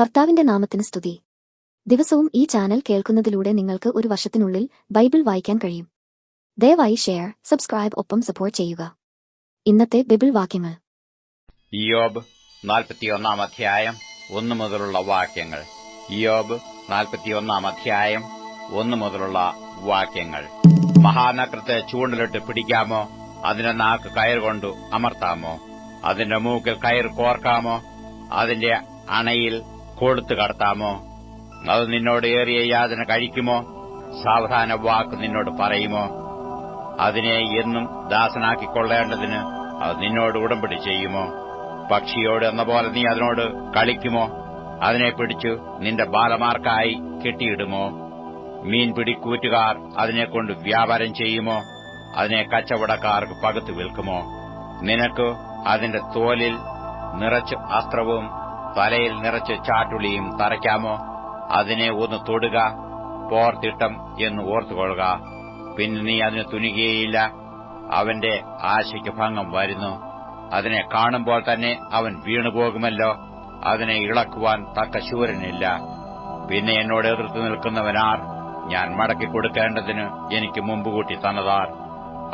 കർത്താവിന്റെ നാമത്തിന് സ്തുതി. ദിവസവും ഈ ചാനൽ കേൾക്കുന്നതിലൂടെ നിങ്ങൾക്ക് ഒരു വർഷത്തിനുള്ളിൽ ബൈബിൾ വായിക്കാൻ കഴിയും. ദയവായി ഷെയർ സബ്സ്ക്രൈബ് ഒപ്പം സപ്പോർട്ട് ചെയ്യുക. ഇന്നത്തെ ബൈബിൾ വാക്യങ്ങൾ. ഇയോബ് നാൽപ്പത്തിയൊന്നാം അധ്യായം ഒന്നു മുതലുള്ള വാക്യങ്ങൾ. ഇയോബ് നാൽപ്പത്തിയൊന്നാം അധ്യായം ഒന്നു മുതലുള്ള വാക്യങ്ങൾ. മഹാനക്രത്തെ ചൂണ്ടലിട്ട് പിടിക്കാമോ? അതിന്റെ നാക്ക് കയർ കൊണ്ടു അമർത്താമോ? അതിന്റെ മൂക്കിൽ കയർ കോർക്കാമോ? അതിന്റെ അണയിൽ കൊളുത്ത് കടത്താമോ? അത് നിന്നോട് ഏറിയ യാതന കഴിക്കുമോ? സാവധാന വാക്ക് നിന്നോട് പറയുമോ? അതിനെ എന്നും ദാസനാക്കിക്കൊള്ളേണ്ടതിന് അത് നിന്നോട് ഉടമ്പടി ചെയ്യുമോ? പക്ഷിയോട് എന്ന പോലെ നീ അതിനോട് കളിക്കുമോ? അതിനെ പിടിച്ചു നിന്റെ ബാലമാർക്കായി കെട്ടിയിടുമോ? മീൻ പിടിക്കൂറ്റുകാർ അതിനെക്കൊണ്ട് വ്യാപാരം ചെയ്യുമോ? അതിനെ കച്ചവടക്കാർക്ക് പകുത്തു വിൽക്കുമോ? നിനക്ക് അതിന്റെ തോലിൽ നിറച്ച് അസ്ത്രവും തലയിൽ നിറച്ച് ചാട്ടുളിയും തറയ്ക്കാമോ? അതിനെ ഒന്ന് തൊടുക പോർത്തിട്ടം എന്ന് ഓർത്തുകൊള്ളുക. പിന്നെ നീ അതിന് തുനികുകയില്ല അവന്റെ ആശയ്ക്ക് ഭംഗം വരുന്നു. അതിനെ കാണുമ്പോൾ തന്നെ അവൻ വീണുപോകുമല്ലോ. അതിനെ ഇളക്കുവാൻ തക്ക ശൂരനില്ല. പിന്നെ എന്നോട് എതിർത്ത് നിൽക്കുന്നവനാർ ഞാൻ മടക്കി കൊടുക്കേണ്ടതിന് എനിക്ക് മുമ്പ് കൂട്ടി തന്നതാർ.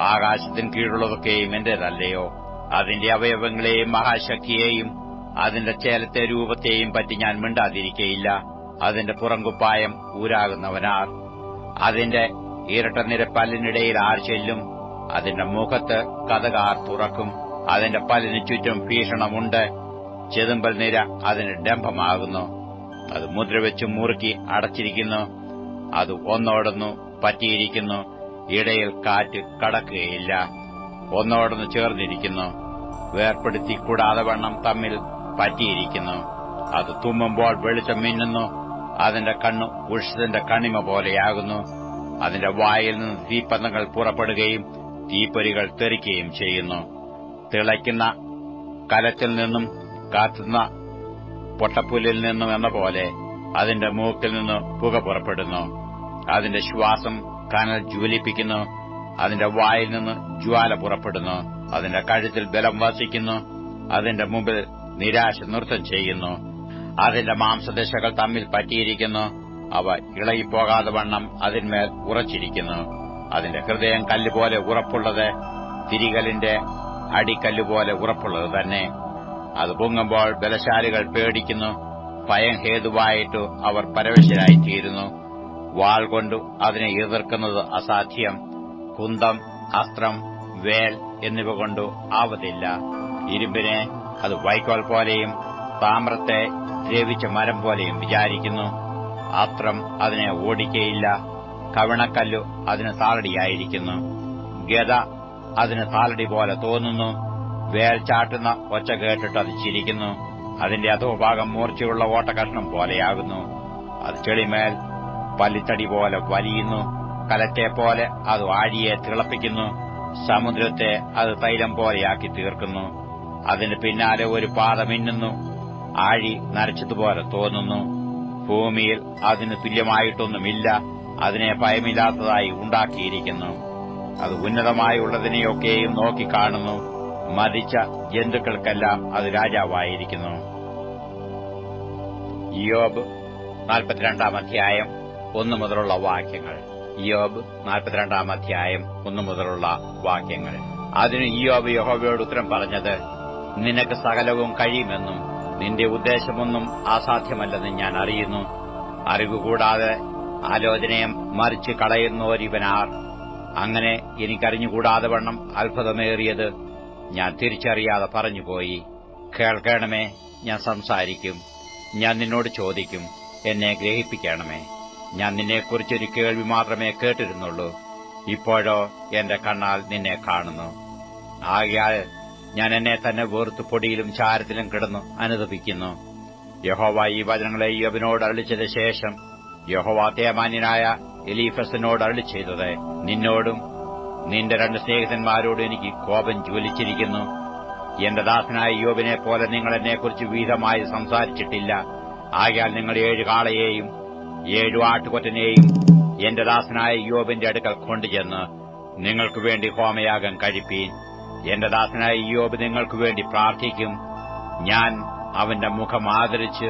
ആകാശത്തിന് കീഴുള്ളതൊക്കെയും എന്റേതല്ലയോ? അതിന്റെ അവയവങ്ങളെയും മഹാശക്തിയെയും അതിന്റെ ചേലത്തെ രൂപത്തെയും പറ്റി ഞാൻ മിണ്ടാതിരിക്കയില്ല. അതിന്റെ പുറങ്കുപ്പായം ഊരാകുന്നവനാർ. അതിന്റെ ഇരട്ട നിരപ്പല്ലിനിടയിൽ ആർ ചെല്ലും? അതിന്റെ മുഖത്ത് കഥകാർ തുറക്കും. അതിന്റെ പല്ലിന് ചുറ്റും ഭീഷണമുണ്ട്. ചെതുമ്പൽ നിര അതിന് ഡംഭമാകുന്നു. അത് മുദ്രവെച്ച് മുറുക്കി അടച്ചിരിക്കുന്നു. അത് ഒന്നോടൊന്നു പറ്റിയിരിക്കുന്നു. ഇടയിൽ കാറ്റ് കടക്കുകയില്ല. ഒന്നോടൊന്ന് ചേർന്നിരിക്കുന്നു. വേർപ്പെടുത്തി കൂടാതെ വണ്ണം തമ്മിൽ പറ്റിയിരിക്കുന്നു. അത് തുമ്മുമ്പോൾ വെളിച്ചം മിന്നുന്നു. അതിന്റെ കണ്ണു ഉഷത്തിന്റെ കണിമ പോലെയാകുന്നു. അതിന്റെ വായിൽ നിന്ന് തീപ്പന്തങ്ങൾ പുറപ്പെടുകയും തീപ്പൊരികൾ തെറിക്കുകയും ചെയ്യുന്നു. തിളയ്ക്കുന്ന കലത്തിൽ നിന്നും കാത്തുന്ന പൊട്ടപ്പുല്ലിൽ നിന്നും എന്ന പോലെ അതിന്റെ മൂക്കിൽ നിന്ന് പുക പുറപ്പെടുന്നു. അതിന്റെ ശ്വാസം കനൽ ജ്വലിപ്പിക്കുന്നു. അതിന്റെ വായിൽ നിന്ന് ജ്വാല പുറപ്പെടുന്നു. അതിന്റെ കഴുത്തിൽ ബലം വസിക്കുന്നു. അതിന്റെ മുമ്പിൽ നിരാശ നൃത്തം ചെയ്യുന്നു. അതിന്റെ മാംസദശകൾ തമ്മിൽ പറ്റിയിരിക്കുന്നു. അവ ഇളകിപ്പോകാതെ വണ്ണം അതിന്മേൽ ഉറച്ചിരിക്കുന്നു. അതിന്റെ ഹൃദയം കല്ലുപോലെ ഉറപ്പുള്ളത് തിരികലിന്റെ അടിക്കല്ലുപോലെ ഉറപ്പുള്ളത് തന്നെ. അത് പൊങ്ങുമ്പോൾ ബലശാലികൾ പേടിക്കുന്നു. ഭയം ഹേതുവായിട്ടു അവർ പരവശരായിത്തീരുന്നു. വാൾ കൊണ്ട് അതിനെ എതിർക്കുന്നത് അസാധ്യം. കുന്തം അസ്ത്രം വേൽ എന്നിവ കൊണ്ടു ആവതില്ല. ഇരുമ്പിനെ അത് വൈക്കോൽ പോലെയും താമ്രത്തെ ദ്രവിച്ച മരം പോലെയും വിചാരിക്കുന്നു. ആത്രം അതിനെ ഓടിക്കയില്ല. കവിണക്കല്ലു അതിന് താളടിയായിരിക്കുന്നു. ഗത അതിന് താളടി പോലെ തോന്നുന്നു. വേൽ ചാട്ടുന്ന ഒച്ച കേട്ടിട്ട് അത് ചിരിക്കുന്നു. അതിന്റെ അധോഭാഗം മൂർച്ചയുള്ള ഓട്ടകഷ്ണം പോലെയാകുന്നു. അത് ചെളിമേൽ പല്ലിത്തടി പോലെ വലിയുന്നു. കലത്തെ പോലെ അത് ആഴിയെ തിളപ്പിക്കുന്നു. സമുദ്രത്തെ അത് തൈലം പോലെയാക്കി തീർക്കുന്നു. അതിന് പിന്നാലെ ഒരു പാത മിന്നുന്നു ആഴി നരച്ചതുപോലെ തോന്നുന്നു. ഭൂമിയിൽ അതിന് തുല്യമായിട്ടൊന്നുമില്ല. അതിനെ ഭയമില്ലാത്തതായി ഉണ്ടാക്കിയിരിക്കുന്നു. അത് ഉന്നതമായുള്ളതിനെയൊക്കെയും നോക്കിക്കാണുന്നു. മതിച്ച ജന്തുക്കൾക്കെല്ലാം അത് രാജാവായിരിക്കുന്നു. യോബ് നാൽപ്പത്തിരണ്ടാം അധ്യായം ഒന്നു മുതലുള്ള വാക്യങ്ങൾ. യോബ് നാൽപ്പത്തിരണ്ടാം അധ്യായം ഒന്നു മുതലുള്ള വാക്യങ്ങൾ. അതിന് യോബ് യഹോബയോട് ഉത്തരം പറഞ്ഞത് നിനക്ക് സകലവും കഴിയുമെന്നും നിന്റെ ഉദ്ദേശമൊന്നും അസാധ്യമല്ലെന്ന് ഞാൻ അറിയുന്നു. അറിവുകൂടാതെ ആലോചനയെ മറിച്ച് കളയുന്നോരിവനാർ. അങ്ങനെ എനിക്കറിഞ്ഞുകൂടാതെ വണ്ണം അത്ഭുതമേറിയത് ഞാൻ തിരിച്ചറിയാതെ പറഞ്ഞുപോയി. കേൾക്കണമേ ഞാൻ സംസാരിക്കും. ഞാൻ നിന്നോട് ചോദിക്കും. എന്നെ ഗ്രഹിപ്പിക്കണമേ. ഞാൻ നിന്നെക്കുറിച്ചൊരു കേൾവി മാത്രമേ കേട്ടിരുന്നുള്ളൂ. ഇപ്പോഴോ എന്റെ കണ്ണാൽ നിന്നെ കാണുന്നു. ആകയാൽ ഞാൻ എന്നെ തന്നെ വേർത്ത് പൊടിയിലും ചാരത്തിലും കിടന്നു അനുദപിക്കുന്നു. യഹോവ ഈ വചനങ്ങളെ യോബിനോട് അരളിച്ചത് ശേഷം യഹോവ തേമാന്യനായ എലീഫസിനോട് അരളി ചെയ്തത് നിന്നോടും നിന്റെ രണ്ട് സ്നേഹിതന്മാരോടും എനിക്ക് കോപം ജ്വലിച്ചിരിക്കുന്നു. എന്റെ ദാസനായ യോബിനെ പോലെ നിങ്ങൾ എന്നെക്കുറിച്ച് വീതമായി സംസാരിച്ചിട്ടില്ല. ആകയാൽ നിങ്ങൾ ഏഴ് കാളയെയും ഏഴു ആട്ടുകൊറ്റനെയും എന്റെ ദാസനായ യോബിന്റെ അടുക്കൽ കൊണ്ടുചെന്ന് നിങ്ങൾക്ക് വേണ്ടി ഹോമയാഗം കഴിപ്പീൻ. എന്റെ ദാസനായ യോബ് നിങ്ങൾക്ക് വേണ്ടി പ്രാർത്ഥിക്കും. ഞാൻ അവന്റെ മുഖം ആദരിച്ച്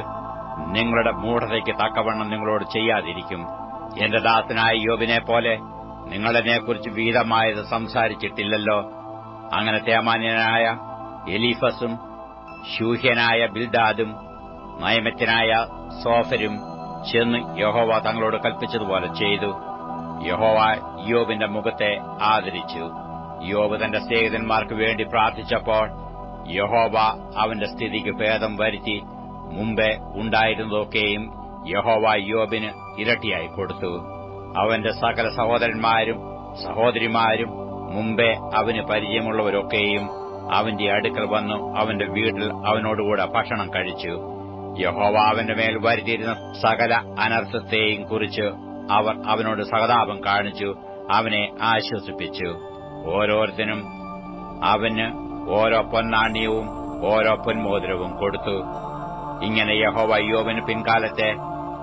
നിങ്ങളുടെ മൂഢതയ്ക്ക് തക്കവണ്ണം നിങ്ങളോട് ചെയ്യാതിരിക്കും. എന്റെ ദാസനായ യോബിനെ പോലെ നിങ്ങളെന്നെക്കുറിച്ച് വീതമായത് സംസാരിച്ചിട്ടില്ലല്ലോ. അങ്ങനെ തേമാന്യനായ എലീഫസും ശൂഹ്യനായ ബിൽദാദും നയമത്യനായ സോഫരും ചെന്ന് യഹോവ തങ്ങളോട് കൽപ്പിച്ചതുപോലെ ചെയ്തു. യഹോവ യോബിന്റെ മുഖത്തെ ആദരിച്ചു. യോബ് തന്റെ സ്നേഹിതന്മാർക്ക് വേണ്ടി പ്രാർത്ഥിച്ചപ്പോൾ യഹോവ അവന്റെ സ്ഥിതിക്ക് ഭേദം വരുത്തി മുമ്പേ ഉണ്ടായിരുന്നതൊക്കെയും യഹോവ യോബിന് ഇരട്ടിയായി കൊടുത്തു. അവന്റെ സകല സഹോദരന്മാരും സഹോദരിമാരും മുമ്പേ അവന് പരിചയമുള്ളവരൊക്കെയും അവന്റെ അടുക്കൽ വന്നു അവന്റെ വീട്ടിൽ അവനോടുകൂടെ ഭക്ഷണം കഴിച്ചു. യഹോവ അവന്റെ മേൽ വരുത്തിയിരുന്ന സകല അനർത്ഥത്തെയും കുറിച്ച് അവർ അവനോട് സഹതാപം കാണിച്ചു അവനെ ആശ്വസിപ്പിച്ചു. ഓരോരുത്തരും അവന് ഓരോ പൊന്നാണ്യവും ഓരോ പൊന്മോതിരവും കൊടുത്തു. ഇങ്ങനെ യഹോവ യോബിന് പിൻകാലത്തെ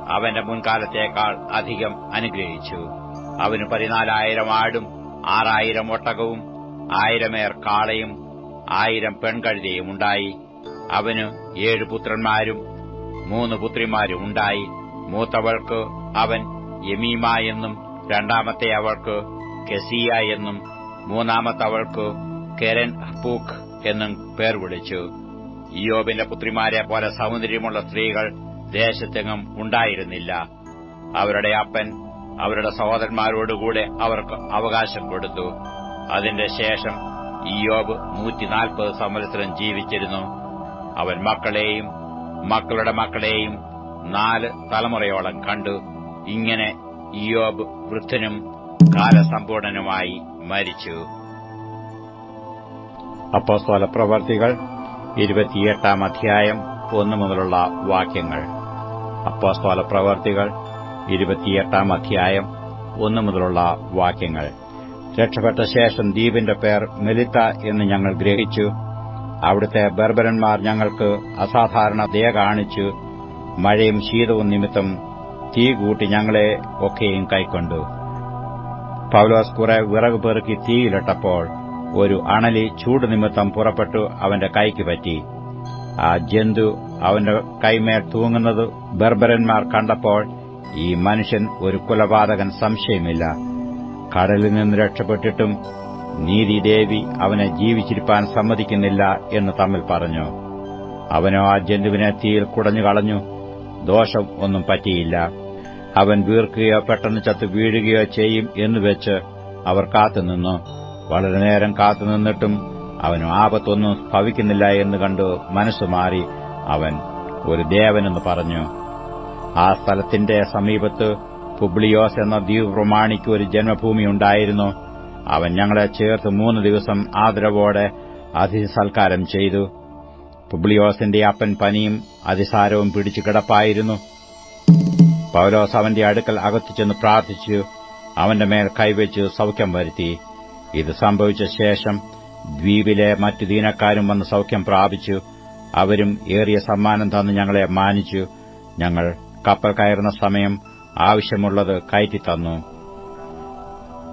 അവന്റെ മുൻകാലത്തേക്കാൾ അധികം അനുഗ്രഹിച്ചു. അവന് പതിനാലായിരം ആടും ആറായിരം ഒട്ടകവും ആയിരമേർ കാളയും ആയിരം പെൺകഴുതയും ഉണ്ടായി. അവന് ഏഴ് പുത്രന്മാരും മൂന്ന് പുത്രിമാരും ഉണ്ടായി. മൂത്തവൾക്ക് അവൻ യമീമ എന്നും രണ്ടാമത്തെ അവൾക്ക് കെസിയ എന്നും മൂന്നാമത്തെ അവൾക്ക് കെരൻ ഹപ്പൂഖ് എന്നും പേർ വിളിച്ചു. ഇയോബിന്റെ പുത്രിമാരെ പോലെ സൗന്ദര്യമുള്ള സ്ത്രീകൾ ദേശത്തെങ്ങും ഉണ്ടായിരുന്നില്ല. അവരുടെ അപ്പൻ അവരുടെ സഹോദരന്മാരോടുകൂടെ അവർക്ക് അവകാശം കൊടുത്തു. അതിന്റെ ശേഷം ഇയോബ് നൂറ്റിനാൽപ്പത് സംവത്സരം ജീവിച്ചിരുന്നു. അവൻ മക്കളെയും മക്കളുടെ മക്കളെയും നാല് തലമുറയോളം കണ്ടു. ഇങ്ങനെ ഇയോബ് വൃദ്ധനും കാലസമ്പൂർണനുമായി മരിച്ചു. അപ്പോസ്തോല പ്രവർത്തികൾ ഇരുപത്തിയെട്ടാം അധ്യായം ഒന്നു മുതലുള്ള വാക്യങ്ങൾ. അപ്പോസ്തോല പ്രവർത്തികൾ ഇരുപത്തിയെട്ടാം അധ്യായം ഒന്നു മുതലുള്ള വാക്യങ്ങൾ. രക്ഷപ്പെട്ട ശേഷം ദ്വീപിന്റെ പേർ മെലിത്ത എന്ന് ഞങ്ങൾ ഗ്രഹിച്ചു. അവിടുത്തെ ബർബരന്മാർ ഞങ്ങൾക്ക് അസാധാരണ ദയ കാണിച്ചു. മഴയും ശീതവും നിമിത്തം തീ കൂട്ടി ഞങ്ങളെ ഒക്കെയും കൈക്കൊണ്ടു. പൗലോസ് കുറെ വിറക് പെറുക്കി തീയിലിട്ടപ്പോൾ ഒരു അണലി ചൂട് നിമിത്തം പുറപ്പെട്ടു അവന്റെ കൈക്ക് പറ്റി. ആ ജന്തു അവന്റെ കൈമേൽ തൂങ്ങുന്നത് ബർബരന്മാർ കണ്ടപ്പോൾ ഈ മനുഷ്യൻ ഒരു കുലപാതകൻ സംശയമില്ല. കടലിൽ നിന്ന് രക്ഷപ്പെട്ടിട്ടും നീതിദേവി അവനെ ജീവിച്ചിരിപ്പാൻ സമ്മതിക്കുന്നില്ല എന്ന് തമ്മിൽ പറഞ്ഞു. അവനോ ആ ജന്തുവിനെ തീയിൽ കുടഞ്ഞു കളഞ്ഞു. ദോഷം ഒന്നും പറ്റിയില്ല. അവൻ വീർക്കുകയോ പെട്ടെന്ന് ചത്ത് വീഴുകയോ ചെയ്യും എന്നുവെച്ച് അവർ കാത്തുനിന്നു. വളരെ നേരം കാത്തുനിന്നിട്ടും അവന് ആപത്തൊന്നും ഭവിക്കുന്നില്ല എന്ന് കണ്ടു മനസ്സു മാറി അവൻ ഒരു ദേവനെന്ന് പറഞ്ഞു. ആ സ്ഥലത്തിന്റെ സമീപത്ത് പുബ്ലിയോസ് എന്ന ദ്വീപ് പ്രമാണിക്ക് ഒരു ജന്മഭൂമി ഉണ്ടായിരുന്നു. അവൻ ഞങ്ങളെ ചേർത്ത് മൂന്ന് ദിവസം ആദരവോടെ അതിഥി സൽക്കാരം ചെയ്തു. പുബ്ലിയോസിന്റെ അപ്പൻ പനിയും അതിസാരവും പിടിച്ചു കിടപ്പായിരുന്നു. പൗലോസ് അവന്റെ അടുക്കൽ അകത്തുചെന്ന് പ്രാർത്ഥിച്ചു. അവന്റെ മേൽ കൈവച്ച് സൌഖ്യം വരുത്തി. ഇത് സംഭവിച്ച ശേഷം ദ്വീപിലെ മറ്റു ദീനക്കാരും വന്ന് സൌഖ്യം പ്രാപിച്ചു. അവരും ഏറിയ സമ്മാനം തന്ന് ഞങ്ങളെ മാനിച്ചു. ഞങ്ങൾ കപ്പൽ കയറുന്ന സമയം ആവശ്യമുള്ളത് കയറ്റിത്തന്നു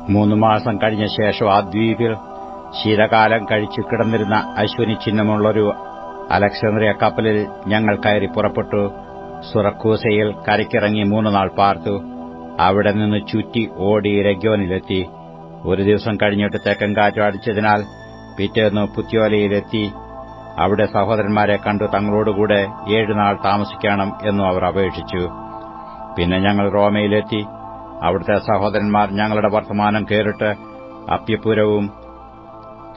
മൂന്ന് മാസം കഴിഞ്ഞ ശേഷം ആ ദ്വീപിൽ ശീതകാലം കഴിച്ചു കിടന്നിരുന്ന അശ്വിനി ചിഹ്നമുള്ളൊരു അലക്സാന്ദ്രിയ കപ്പലിൽ ഞങ്ങൾ കയറി പുറപ്പെട്ടു. സുറക്കൂസയിൽ കരയ്ക്കിറങ്ങി മൂന്ന് നാൾ പാർത്തു. അവിടെ നിന്ന് ചുറ്റി ഓടി രഗ്യോനിലെത്തി. ഒരു ദിവസം കഴിഞ്ഞിട്ട് തെക്കൻ കാറ്റ് അടിച്ചതിനാൽ പിറ്റേന്ന് പുത്യോലയിലെത്തി. അവിടെ സഹോദരന്മാരെ കണ്ടു തങ്ങളോടുകൂടെ ഏഴുനാൾ താമസിക്കണം എന്നും അവർ അപേക്ഷിച്ചു. പിന്നെ ഞങ്ങൾ റോമയിലെത്തി. അവിടുത്തെ സഹോദരന്മാർ ഞങ്ങളുടെ വർത്തമാനം കേറിട്ട് അപ്യപുരവും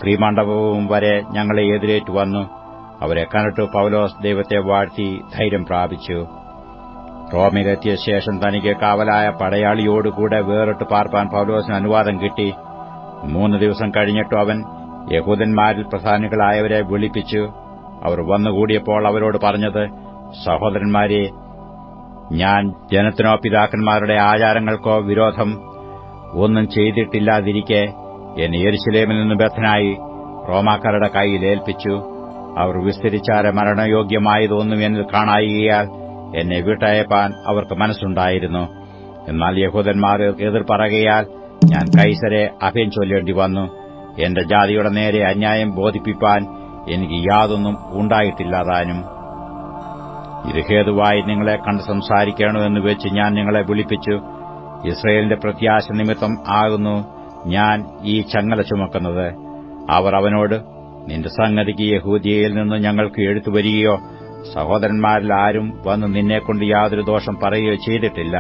ശ്രീമണ്ഡപവും വരെ ഞങ്ങളെ എതിരേറ്റു വന്നു. അവരെ കണ്ടിട്ട് പൌലോസ് ദൈവത്തെ വാഴ്ത്തി ധൈര്യം പ്രാപിച്ചു. റോമിലെത്തിയ ശേഷം തനിക്ക് കാവലായ പടയാളിയോടുകൂടെ വേറിട്ട് പാർപ്പാൻ പൌലോസിന് അനുവാദം കിട്ടി. മൂന്ന് ദിവസം കഴിഞ്ഞിട്ടു അവൻ യഹൂദന്മാരിൽ പ്രധാനികളായവരെ വിളിപ്പിച്ചു. അവർ വന്നുകൂടിയപ്പോൾ അവരോട് പറഞ്ഞത് സഹോദരന്മാരെ ഞാൻ ജനത്തിനോ പിതാക്കന്മാരുടെ ആചാരങ്ങൾക്കോ വിരോധം ഒന്നും ചെയ്തിട്ടില്ലാതിരിക്കെ എന്നെ എരിശിലേമിൽ നിന്ന് ബദ്ധനായി റോമാക്കാരുടെ കൈയിൽ ഏൽപ്പിച്ചു. അവർ വിസ്തരിച്ചാരെ മരണയോഗ്യമായതൊന്നും എന്നിൽ കാണായികയാൽ എന്നെ വിട്ടയപ്പാൻ അവർക്ക് മനസ്സുണ്ടായിരുന്നു. എന്നാൽ യഹൂദന്മാർ എതിർ പറകയാൽ ഞാൻ കൈസരെ അഭയം ചൊല്ലേണ്ടി വന്നു. എന്റെ ജാതിയുടെ നേരെ അന്യായം ബോധിപ്പിപ്പാൻ എനിക്ക് യാതൊന്നും ഉണ്ടായിട്ടില്ലാതാനും. ഇത് ഹേതുവായി നിങ്ങളെ കണ്ട് സംസാരിക്കണമെന്ന് വെച്ച് ഞാൻ നിങ്ങളെ വിളിപ്പിച്ചു. ഇസ്രയേലിന്റെ പ്രത്യാശ നിമിത്തം ആകുന്നു ഞാൻ ഈ ചങ്ങല ചുമക്കുന്നത്. അവർ അവനോട് നിന്റെ സംഗതിക്ക് യഹൂദിയയിൽ നിന്ന് ഞങ്ങൾക്ക് എഴുത്തുവരികയോ സഹോദരന്മാരിൽ ആരും വന്ന് നിന്നെക്കൊണ്ട് യാതൊരു ദോഷം പറയുകയോ ചെയ്തിട്ടില്ല.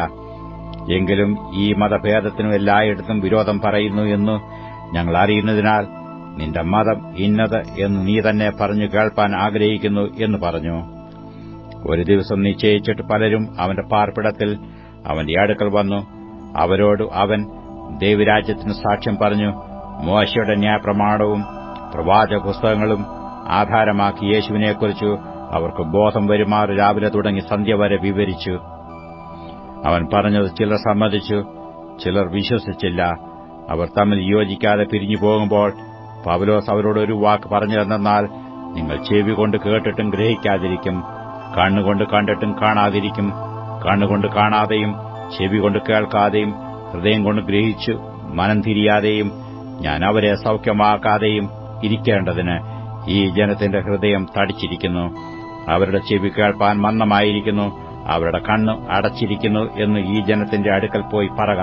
എങ്കിലും ഈ മതഭേദത്തിനും എല്ലായിടത്തും വിരോധം പറയുന്നു എന്ന് ഞങ്ങൾ അറിയുന്നതിനാൽ നിന്റെ മതം ഇന്നത് എന്ന് നീ തന്നെ പറഞ്ഞു കേൾപ്പാൻ ആഗ്രഹിക്കുന്നു എന്ന് പറഞ്ഞു. ഒരു ദിവസം നിശ്ചയിച്ചിട്ട് പലരും അവന്റെ പാർപ്പിടത്തിൽ അവന്റെ അടുക്കൽ വന്നു. അവരോട് അവൻ ദൈവരാജ്യത്തിന് സാക്ഷ്യം പറഞ്ഞു മോശയുടെ ന്യായപ്രമാണവും പ്രവാചക പുസ്തകങ്ങളും ആധാരമാക്കി യേശുവിനെക്കുറിച്ച് അവർക്ക് ബോധം വരുമാറ് രാവിലെ തുടങ്ങി സന്ധ്യ വരെ വിവരിച്ചു. അവൻ പറഞ്ഞത് ചിലർ സമ്മതിച്ചു ചിലർ വിശ്വസിച്ചില്ല. അവർ തമ്മിൽ യോജിക്കാതെ പിരിഞ്ഞു പോകുമ്പോൾ പവലോസ് അവരോട് ഒരു വാക്ക് പറഞ്ഞു തന്നാൽ നിങ്ങൾ ചെവി കൊണ്ട് കേട്ടിട്ടും ഗ്രഹിക്കാതിരിക്കും കണ്ണുകൊണ്ട് കണ്ടിട്ടും കാണാതിരിക്കും കണ്ണുകൊണ്ട് കാണാതെയും ചെവി കൊണ്ട് കേൾക്കാതെയും ഹൃദയം കൊണ്ട് ഗ്രഹിച്ചു മനം തിരിയാതെയും ഞാൻ അവരെ സൌഖ്യമാക്കാതെയും ഇരിക്കേണ്ടതിന് ഈ ജനത്തിന്റെ ഹൃദയം തടിച്ചിരിക്കുന്നു. അവരുടെ ചെവി കേൾപ്പാൻ മന്ദമായിരിക്കുന്നു. അവരുടെ കണ്ണ് അടച്ചിരിക്കുന്നു എന്ന് ഈ ജനത്തിന്റെ അടുക്കൽ പോയി പറക.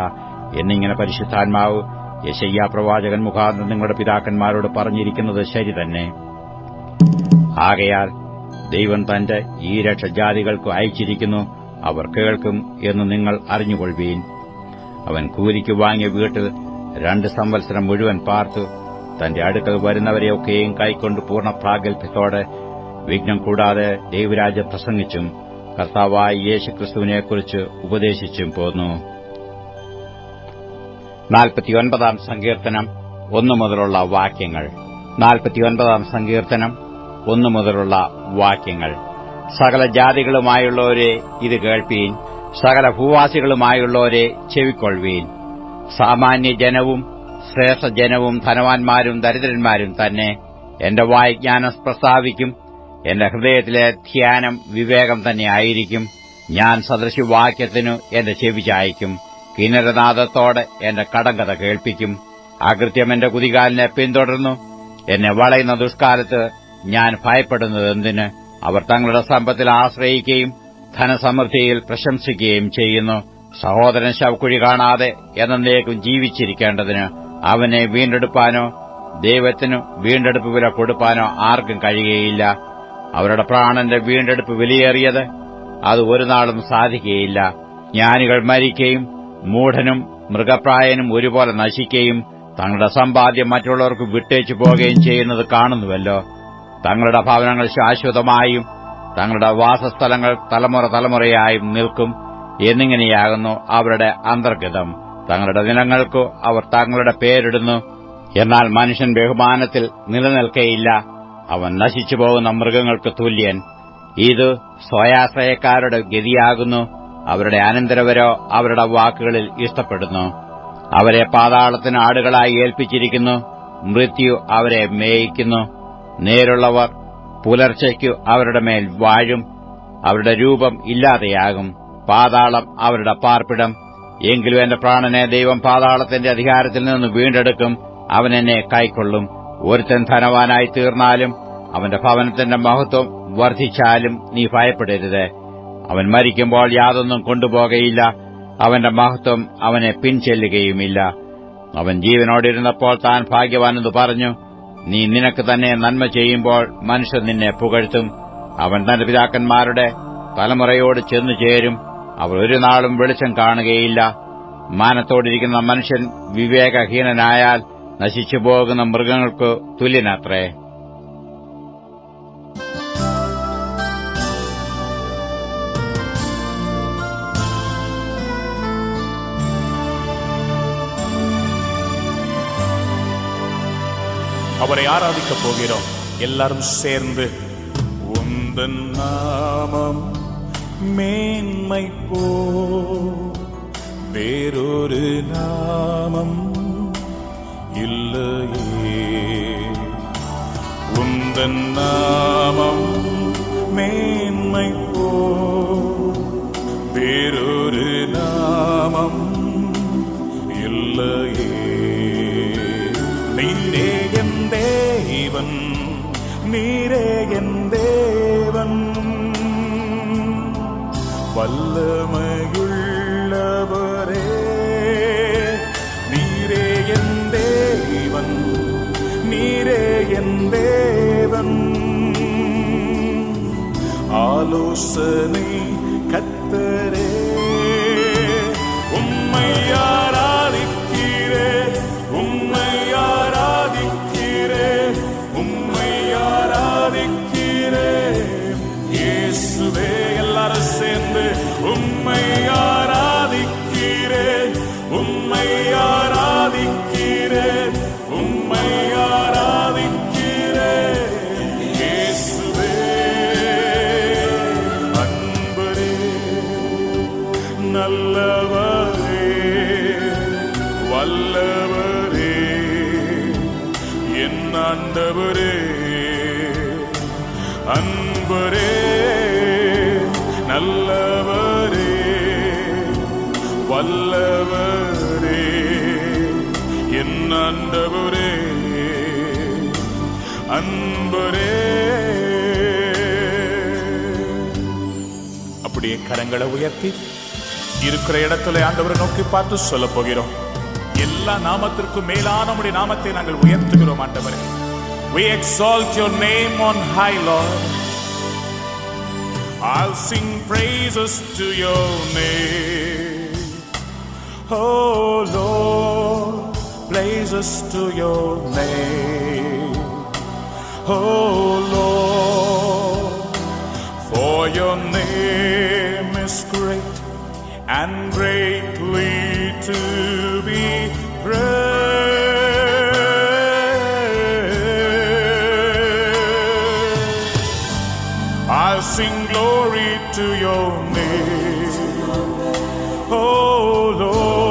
എന്നിങ്ങനെ പരിശുദ്ധാത്മാവ് യശയ്യാ പ്രവാചകൻ മുഖാന്തരം നിങ്ങളുടെ പിതാക്കന്മാരോട് പറഞ്ഞിരിക്കുന്നത് ശരി തന്നെ. ആകയാൽ ദൈവം തന്റെ ഈ രക്ഷജാതികൾക്ക് അയച്ചിരിക്കുന്നു. അവർ കേൾക്കും എന്ന് നിങ്ങൾ അറിഞ്ഞുകൊള്ളുവീൻ. അവൻ കൂലിക്ക് വാങ്ങിയ വീട്ടിൽ രണ്ട് സംവത്സരം മുഴുവൻ പാർത്തു. തന്റെ അടുക്കൽ വരുന്നവരെയൊക്കെയും കൈക്കൊണ്ട് പൂർണ പ്രാഗൽഭ്യത്തോടെ വിഘ്നം കൂടാതെ ദൈവരാജ്യം പ്രസംഗിച്ചും കർത്താവായ യേശുക്രിസ്തുവിനെക്കുറിച്ച് ഉപദേശിച്ചും പോന്നു. നാൽപ്പത്തിയൊൻപതാം സങ്കീർത്തനം ഒന്നു മുതലുള്ള വാക്യങ്ങൾ. നാൽപ്പത്തിയൊൻപതാം സങ്കീർത്തനം ഒന്നു മുതലുള്ള വാക്യങ്ങൾ. സകല ജാതികളുമായുള്ളവരെ ഇത് കേൾപ്പീൻ. സകല ഭൂവാസികളുമായുള്ളവരെ ചെവിക്കൊള്ളുവീൻ. സാമാന്യ ജനവും ശ്രേഷ്ഠ ജനവും ധനവാന്മാരും ദരിദ്രന്മാരും തന്നെ എന്റെ വായ്ജ്ഞാനം പ്രസ്താവിക്കും എന്റെ ഹൃദയത്തിലെ ധ്യാനം വിവേകം തന്നെ ആയിരിക്കും. ഞാൻ സദൃശിവാക്യത്തിനു എന്റെ ചെവി ചായ്ക്കും കിന്നരനാഥത്തോടെ എന്റെ കടങ്കഥ കേൾപ്പിക്കും. അകൃത്യം എന്റെ കുതികാലിനെ പിന്തുടർന്നു എന്നെ വളയുന്ന ദുഷ്കാലത്ത് ഞാൻ ഭയപ്പെടുന്നതെന്തിന് അവർ തങ്ങളുടെ സമ്പത്തിൽ ആശ്രയിക്കുകയും ധനസമൃദ്ധിയിൽ പ്രശംസിക്കുകയും ചെയ്യുന്നു. സഹോദരൻ ശവക്കുഴി കാണാതെ എന്നേക്കും ജീവിച്ചിരിക്കേണ്ടതിന് അവനെ വീണ്ടെടുപ്പാനോ ദൈവത്തിനു വീണ്ടെടുപ്പ് വില കൊടുപ്പാനോ ആർക്കും കഴിയുകയില്ല. അവരുടെ പ്രാണന്റെ വീണ്ടെടുപ്പ് വിലയേറിയത് അത് ഒരു നാളും സാധിക്കുകയില്ല. ജ്ഞാനികൾ മരിക്കുകയും മൂഢനും മൃഗപ്രായനും ഒരുപോലെ നശിക്കുകയും തങ്ങളുടെ സമ്പാദ്യം മറ്റുള്ളവർക്ക് വിട്ടേച്ചു പോകുകയും ചെയ്യുന്നത് കാണുന്നുവല്ലോ. തങ്ങളുടെ ഭവനങ്ങൾ ശാശ്വതമായും തങ്ങളുടെ വാസസ്ഥലങ്ങൾ തലമുറ തലമുറയായും നിൽക്കും എന്നിങ്ങനെയാകുന്നു അവരുടെ അന്തർഗതം. തങ്ങളുടെ ദിനങ്ങൾക്കു അവർ തങ്ങളുടെ പേരിടുന്നു. എന്നാൽ മനുഷ്യൻ ബഹുമാനത്തിൽ നിലനിൽക്കേയില്ല. അവൻ നശിച്ചു പോകുന്ന മൃഗങ്ങൾക്ക് തുല്യൻ. ഇത് സ്വയാശ്രയക്കാരുടെ ഗതിയാകുന്നു. അവരുടെ അനന്തരവരോ അവരുടെ വാക്കുകളിൽ ഇഷ്ടപ്പെടുന്നു. അവരെ പാതാളത്തിന് ആടുകളായി ഏൽപ്പിച്ചിരിക്കുന്നു. മൃത്യു അവരെ മേയിക്കുന്നു. നേരുള്ളവർ പുലർച്ചയ്ക്കു അവരുടെ മേൽ വാഴും. അവരുടെ രൂപം ഇല്ലാതെയാകും. പാതാളം അവരുടെ പാർപ്പിടം. എങ്കിലും എന്റെ പ്രാണനെ ദൈവം പാതാളത്തിന്റെ അധികാരത്തിൽ നിന്ന് വീണ്ടെടുക്കും. അവൻ എന്നെ കൈക്കൊള്ളും. ഒരുത്തൻ ധനവാനായി തീർന്നാലും അവന്റെ ഭവനത്തിന്റെ മഹത്വം വർദ്ധിച്ചാലും നീ ഭയപ്പെടരുത്. അവൻ മരിക്കുമ്പോൾ യാതൊന്നും കൊണ്ടുപോകയില്ല. അവന്റെ മഹത്വം അവനെ പിൻചെല്ലുകയുമില്ല. അവൻ ജീവനോടിരുന്നപ്പോൾ താൻ ഭാഗ്യവാനെന്ന് പറഞ്ഞു. നീ നിനക്ക് തന്നെ നന്മ ചെയ്യുമ്പോൾ മനുഷ്യൻ നിന്നെ പുകഴ്ത്തും. അവൻ തന്റെ പിതാക്കന്മാരുടെ തലമുറയോട് ചെന്നു ചേരും. അവർ ഒരു നാളും വെളിച്ചം കാണുകയില്ല മാനത്തോടിരിക്കുന്ന മനുഷ്യൻ വിവേകഹീനനായാൽ നശിച്ചുപോകുന്ന മൃഗങ്ങൾക്ക് തുല്യനത്രേ அவரை ஆராதிக்க போகிறோம் எல்லாரும் சேர்ந்து உந்தன் நாமம் மேன்மை போ. வேறொரு நாமம் இல்லையே. உந்தன் நாமம் மேன்மை போ. வேறொரு நாமம் இல்லையே. நீரே என் தேவன் நீரே என் தேவன். வல்லமையுள்ளவரே. நீரே என் தேவன் நீரே என் தேவன். ஆலோசனை கத்தர் வல்லவரே என் ஆண்டவரே அன்பரே அப்படியே கரங்களை உயர்த்தி இருக்கிற இடத்துல ஆண்டவரை நோக்கி பார்த்து சொல்ல போகிறோம் எல்லா நாமத்திற்கும் மேலான உடைய நாமத்தை நாங்கள் உயர்த்துகிறோம் ஆண்டவரே We exalt your name on high, Lord. I'll sing praises to your name. Oh Lord, praises to your name. Oh Lord, for your name is great and greatly to be praised. I'll sing glory to your name. Oh Lord,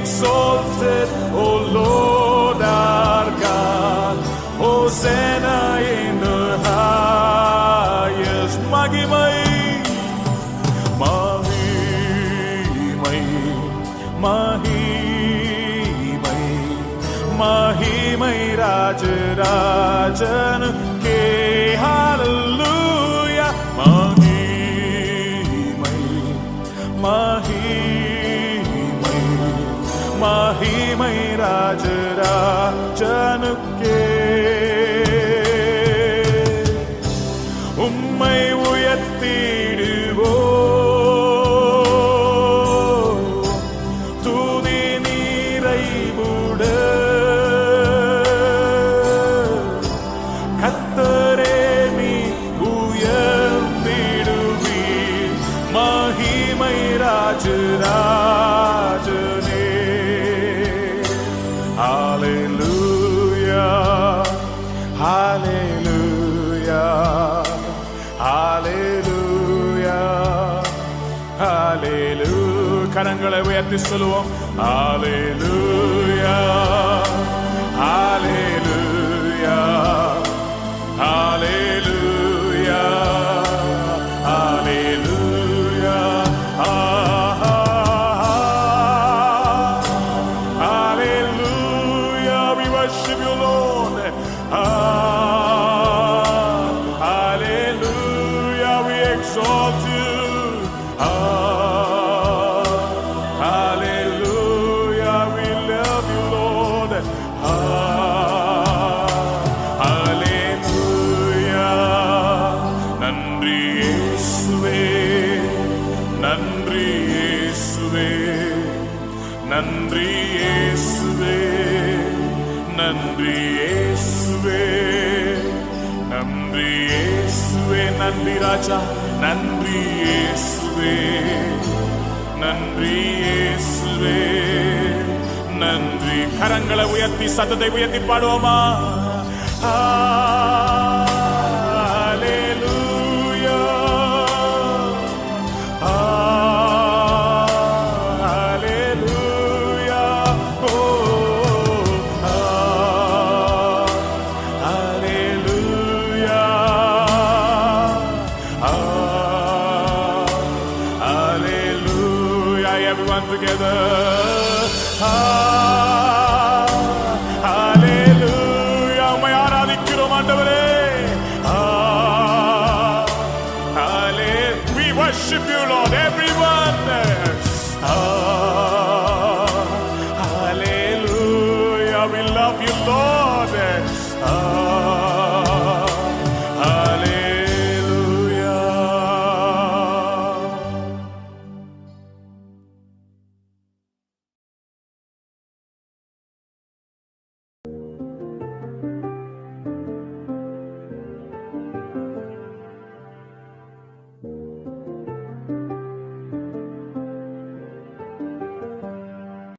exalted, O Lord நன்றி ராஜா. நன்றி இயேசுவே. நன்றி இயேசுவே. நன்றி. கரங்களை உயர்த்தி சத்தத்தை உயர்த்தி பாடுவோமா? ஆ.